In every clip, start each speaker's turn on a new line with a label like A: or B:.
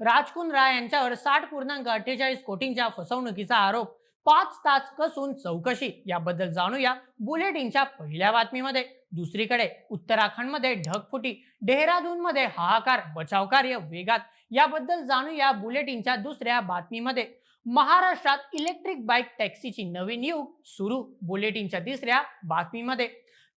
A: राजकुंद्रा यांच्यावर साठ पूर्णांक अठ्ठेचाळीस कोटींच्या फसवणुकीचा आरोप पाच तास कसून चौकशी याबद्दल जाणूया बुलेटिनच्या पहिल्या बातमीमध्ये. दुसरीकडे उत्तराखंडमध्ये ढगफुटी डेहराडूनमध्ये हाहाकार बचाव कार्य वेगात याबद्दल जाणूया बुलेटिनच्या दुसऱ्या बातमीमध्ये. महाराष्ट्रात इलेक्ट्रिक बाईक टॅक्सीची नवीन युग सुरू बुलेटिनच्या तिसऱ्या बातमीमध्ये.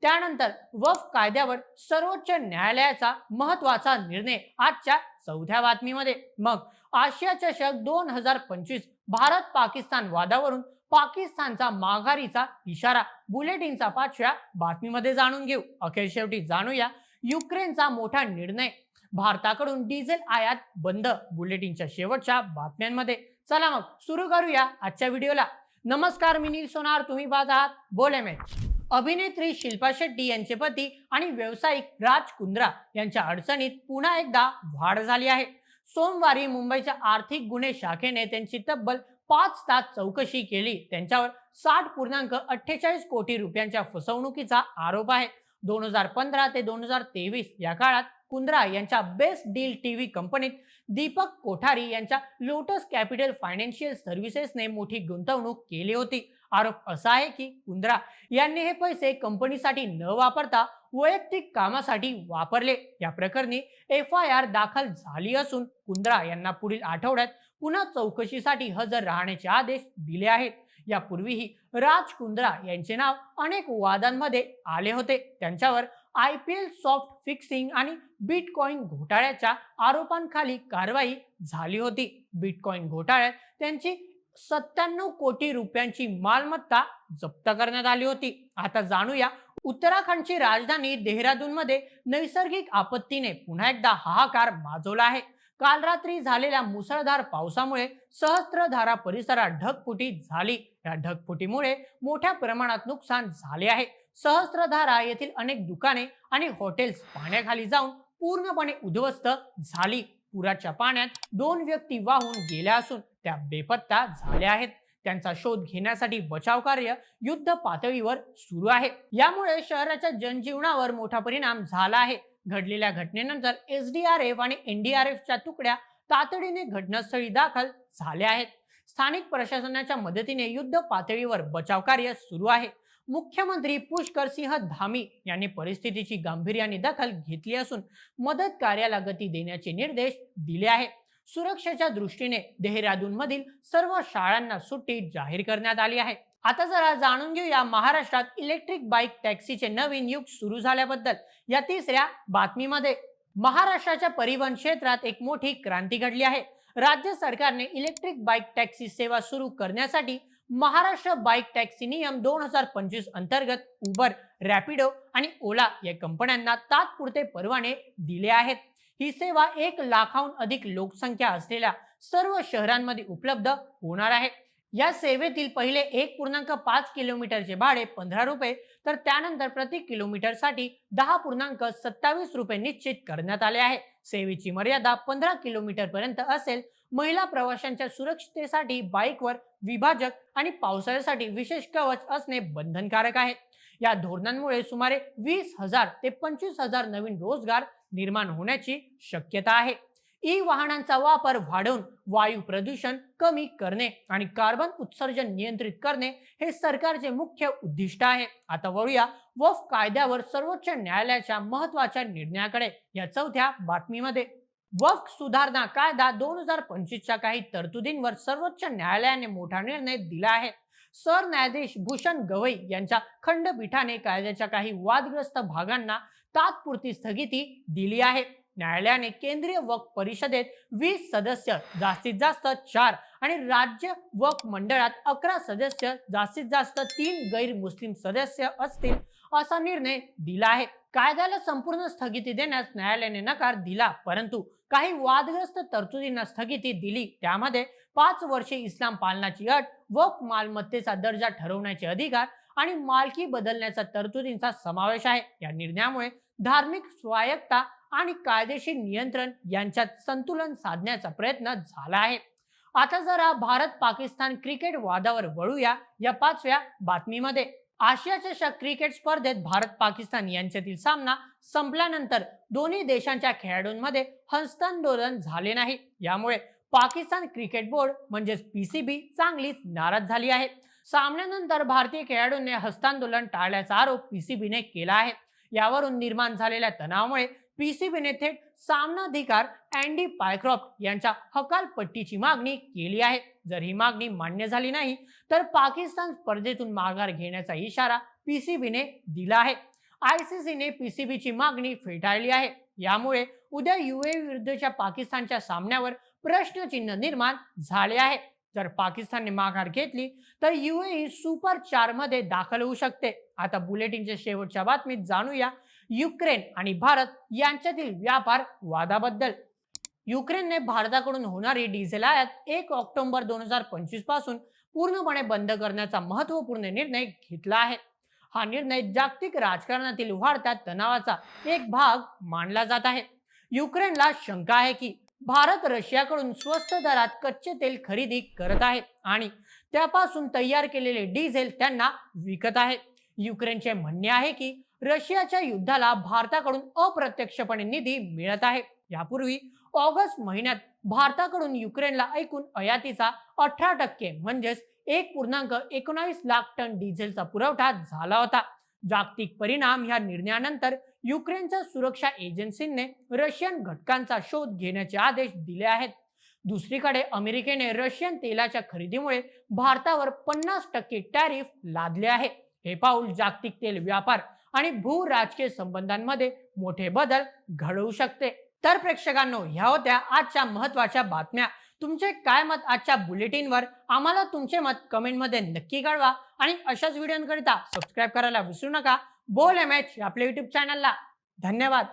A: त्यानंतर वफ कायद्यावर सर्वोच्च न्यायालयाचा महत्त्वाचा निर्णय आजच्या चौथ्या बातमीमध्ये. मग आशिया चषक दोन हजार पंचवीस भारत पाकिस्तान वादावरून पाकिस्तानचा माघारीचा इशारा बुलेटिनचा पाचव्या बातमीमध्ये जाणून घेऊ. अखेर शेवटी जाणूया युक्रेनचा मोठा निर्णय. भारताकडून डिझेल आयात बंद बुलेटिनच्या शेवटच्या बातम्यांमध्ये. चला मग सुरू करूया आजच्या व्हिडिओला. नमस्कार मी नील सोनार. तुम्ही पाहत आहात बोले मॅच. अभिनेत्री शिल्पा शेट्टी यांचे पती आणि व्यावसायिक राज कुंद्रा यांच्या अडचणीत पुन्हा एकदा वाढ झाली आहे. सोमवारी मुंबईच्या आर्थिक गुन्हे शाखेने त्यांची तब्बल पाच तास चौकशी केली. त्यांच्यावर साठ पूर्णांक अठ्ठेचाळीस कोटी रुपयांच्या फसवणुकीचा आरोप आहे. दोन हजार पंधरा ते दोन हजार तेवीस या काळात कुंद्रा यांच्या बेस्ट डील टीव्ही कंपनीत दीपक कोठारी यांच्या लोटस कॅपिटल फायनान्शियल सर्व्हिसेसने मोठी गुंतवणूक केली होती. आरोप असा आहे की कुंद्रा यांनी हे पैसे कंपनीसाठी न वापरता वैयक्तिक कामासाठी वापरले. या प्रकरणी एफ आय आर दाखल झाली असून कुंद्रा यांना पुढील आठवड्यात पुन्हा चौकशीसाठी हजर राहण्याचे आदेश दिले आहेत. यापूर्वीही राज कुंद्रा यांचे नाव अनेक वादांमध्ये आले होते. त्यांच्यावर I P L soft fixing आणि बिटकॉईन घोटाळ्याच्या आरोपांखाली कारवाई झाली होती. बिटकॉईन घोटाळ्यात त्यांची सत्त्याण्णव कोटी रुपयांची मालमत्ता जप्त करण्यात आली होती. आता जाणूया उत्तराखंडची राजधानी देहरादूनमध्ये नैसर्गिक आपत्तीने पुन्हा एकदा हाहाकार माजवला आहे. काल रात्री झालेल्या मुसळधार पावसामुळे सहस्त्रधारा परिसरात ढगफुटी झाली. या ढगफुटीमुळे मोठ्या प्रमाणात नुकसान झाले आहे. सहस्त्रधारा येथील अनेक दुकाने आणि हॉटेल्स पाण्याखाली जाऊन पूर्णपणे उद्ध्वस्त झाली. पुराच्या पाण्यात दोन व्यक्ती वाहून गेल्या असून त्या बेपत्ता झाल्या आहेत. त्यांचा शोध घेण्यासाठी बचाव कार्य युद्ध पातळीवर सुरू आहे. यामुळे शहराच्या जनजीवनावर मोठा परिणाम झाला आहे. घडलेल्या घटनेनंतर एस डी आर एफ आणि एनडीआरएफच्या तुकड्या तातडीने घटनास्थळी दाखल झाल्या आहेत. स्थानिक प्रशासनाच्या मदतीने युद्ध पातळीवर बचाव कार्य सुरू आहे. मुख्यमंत्री पुष्कर सिंह धामी यांनी परिस्थितीची गांभीर्याने दखल घेतली असून मदत कार्याला गती देण्याचे निर्देश दिले आहे सुरक्षेच्या दृष्टीने देहरादून मधील सर्व शाळांना सुट्टी जाहीर करण्यात आली आहे. आता जरा जाणून घेऊया महाराष्ट्रात इलेक्ट्रिक बाईक टॅक्सीचे नवीन युग सुरू झाल्याबद्दल या तिसऱ्या बातमीमध्ये. महाराष्ट्राच्या परिवहन क्षेत्रात एक मोठी क्रांती घडली आहे. राज्य सरकारने इलेक्ट्रिक बाईक टॅक्सी सेवा सुरू करण्यासाठी महाराष्ट्र बाईक टॅक्सी नियम दोन हजार पंचवीस अंतर्गत उबर रॅपिडो आणि ओला या कंपन्यांना तात्पुरते परवाने दिले आहेत. ही सेवा एक लाखाहून अधिक लोकसंख्या असलेल्या सर्व शहरांमध्ये उपलब्ध होणार आहे. या सेवेतील पहिले एक पूर्णांक पाच किलोमीटरचे भाडे पंधरा रुपये तर त्यानंतर प्रति किलोमीटरसाठी दहा पूर्णांक सत्तावीस रुपये निश्चित करण्यात आले आहे. सेवेची मर्यादा पंधरा किलोमीटर पर्यंत असेल महिला प्रवाशांच्या सुरक्षितेसाठी बाईकवर विभाजक आणि पावसाळ्यासाठी विशेष कवच असणे बंधनकारक आहे. या धोरणांमुळे सुमारे वीस हजार ते पंचवीस हजार नवीन रोजगार निर्माण होण्याची शक्यता आहे. ई वाहनांचा वापर वाढवून वायू प्रदूषण कमी करणे आणि कार्बन उत्सर्जन नियंत्रित करणे हे सरकारचे मुख्य उद्दिष्ट आहे. आता वळूया वफ कायद्यावर सर्वोच्च न्यायालयाच्या महत्त्वाच्या निर्णयाकडे या चौथ्या बातमीमध्ये. वफ सुधारणा कायदा दोन हजार पंचवीसच्या काही तरतुदींवर सर्वोच्च न्यायालयाने मोठा निर्णय दिला आहे. सरन्यायाधीश भूषण गवई यांच्या खंडपीठाने कायद्याच्या काही वादग्रस्त भागांना तात्पुरती स्थगिती दिली आहे. न्यायालयाने केंद्रीय वक्फ परिषदेत वीस सदस्य जास्तीत जास्त चार आणि राज्य वक्फ मंडळात अकरा सदस्य जास्तीत जास्त तीन गैर मुस्लिम सदस्य असतील असा निर्णय दिला आहे. कायद्याला संपूर्ण स्थगिती देण्यास न्यायालयाने नकार दिला परंतु काही वादग्रस्त तरतुदींना स्थगिती दिली त्यामध्ये पाच वर्षे इस्लाम पालनाची अट वक्फ मालमत्तेचा दर्जा ठरवण्याचे अधिकार आणि मालकी बदलण्याचा तरतुदींचा समावेश आहे. या निर्णयामुळे धार्मिक स्वायत्ता आणि कायदेशीर नियंत्रण यांच्यात संतुलन साधण्याचा प्रयत्न झाला आहे. आता जरा भारत पाकिस्तान क्रिकेट वादावर वळूया या पाचव्या बातमीमध्ये. आशिया चषक क्रिकेट स्पर्धेत भारत पाकिस्तान यांच्यातील सामना संपल्यानंतर दोन्ही देशांच्या खेळाडूंमध्ये हस्तांदोलन झाले नाही. यामुळे पाकिस्तान क्रिकेट बोर्ड म्हणजेच पीसीबी चांगलीच नाराज झाली आहे. सामन्यानंतर भारतीय खेळाडूंनी हस्तांदोलन टाळल्याचा आरोप पीसीबीने केला आहे. यावरून निर्माण झालेल्या तणावामुळे पीसीबीने थेट सामनाधिकार अँडी पायक्रॉफ्ट यांच्या हकालपट्टीची मागणी केली आहे. जर ही मागणी मान्य झाली नाही तर पाकिस्तान स्पर्धेतून माघार घेण्याचा इशारा पीसीबीने दिला आहे. आयसीसीने पीसीबीची मागणी फेटाळली आहे. यामुळे उद्या युए विरुद्धच्या पाकिस्तानच्या सामन्यावर प्रश्नचिन्ह निर्माण झाले आहे. जर पाकिस्तानने माघार घेतली तर युएई सुपर चारमध्ये दाखल होऊ शकते. आता बुलेटिनच्या शेवटच्या बातमीत जाणूया युक्रेन आणि भारत यांच्यातील व्यापार वादाबद्दल. युक्रेनने भारताकडून होणारी डिझेल आयात एक ऑक्टोबर दोन हजार पंचवीसपासून पूर्णपणे बंद करण्याचा महत्त्वपूर्ण निर्णय घेतला आहे. हा निर्णय जागतिक राजकारणातील वाढत्या तणावाचा एक भाग मानला जात आहे. युक्रेनला शंका आहे की भारत रशियाकडून स्वस्त दरात कच्चे तेल खरेदी करत आहे आणि त्यापासून तयार केलेले डिझेल त्यांना विकत आहे. युक्रेनचे म्हणणे आहे की रशियाच्या युद्धाला भारताकडून अप्रत्यक्षपणे निधी मिळत आहे. यापूर्वी ऑगस्ट महिन्यात भारताकडून युक्रेनला ऐकून आयातीचा अठरा टक्के म्हणजेच एक पूर्णांक एकोणावीस लाख टन डिझेलचा पुरवठा झाला होता. जागतिक परिणाम या निर्णयानंतर युक्रेनच्या सुरक्षा एजन्सीने रशियन घटकांचा शोध घेण्याचे आदेश दिले आहेत. दुसरीकडे अमेरिकेने रशियन तेलाच्या खरेदीमुळे भारतावर पन्नास टक्के टॅरिफ लादले आहे. हे पाऊल जागतिक तेल व्यापार आणि भू राजकीय संबंधांमध्ये मोठे बदल घडवू शकते. तर प्रेक्षकांनो ह्या होत्या आजच्या महत्त्वाच्या बातम्या. तुमचे काय मत आजच्या बुलेटिनवर? आम्हाला तुमचे मत कमेंटमध्ये नक्की कळवा. आणि अशाच व्हिडिओकरिता सबस्क्राईब करायला विसरू नका. बोल एम एच आपल्या युट्यूब चॅनलला धन्यवाद.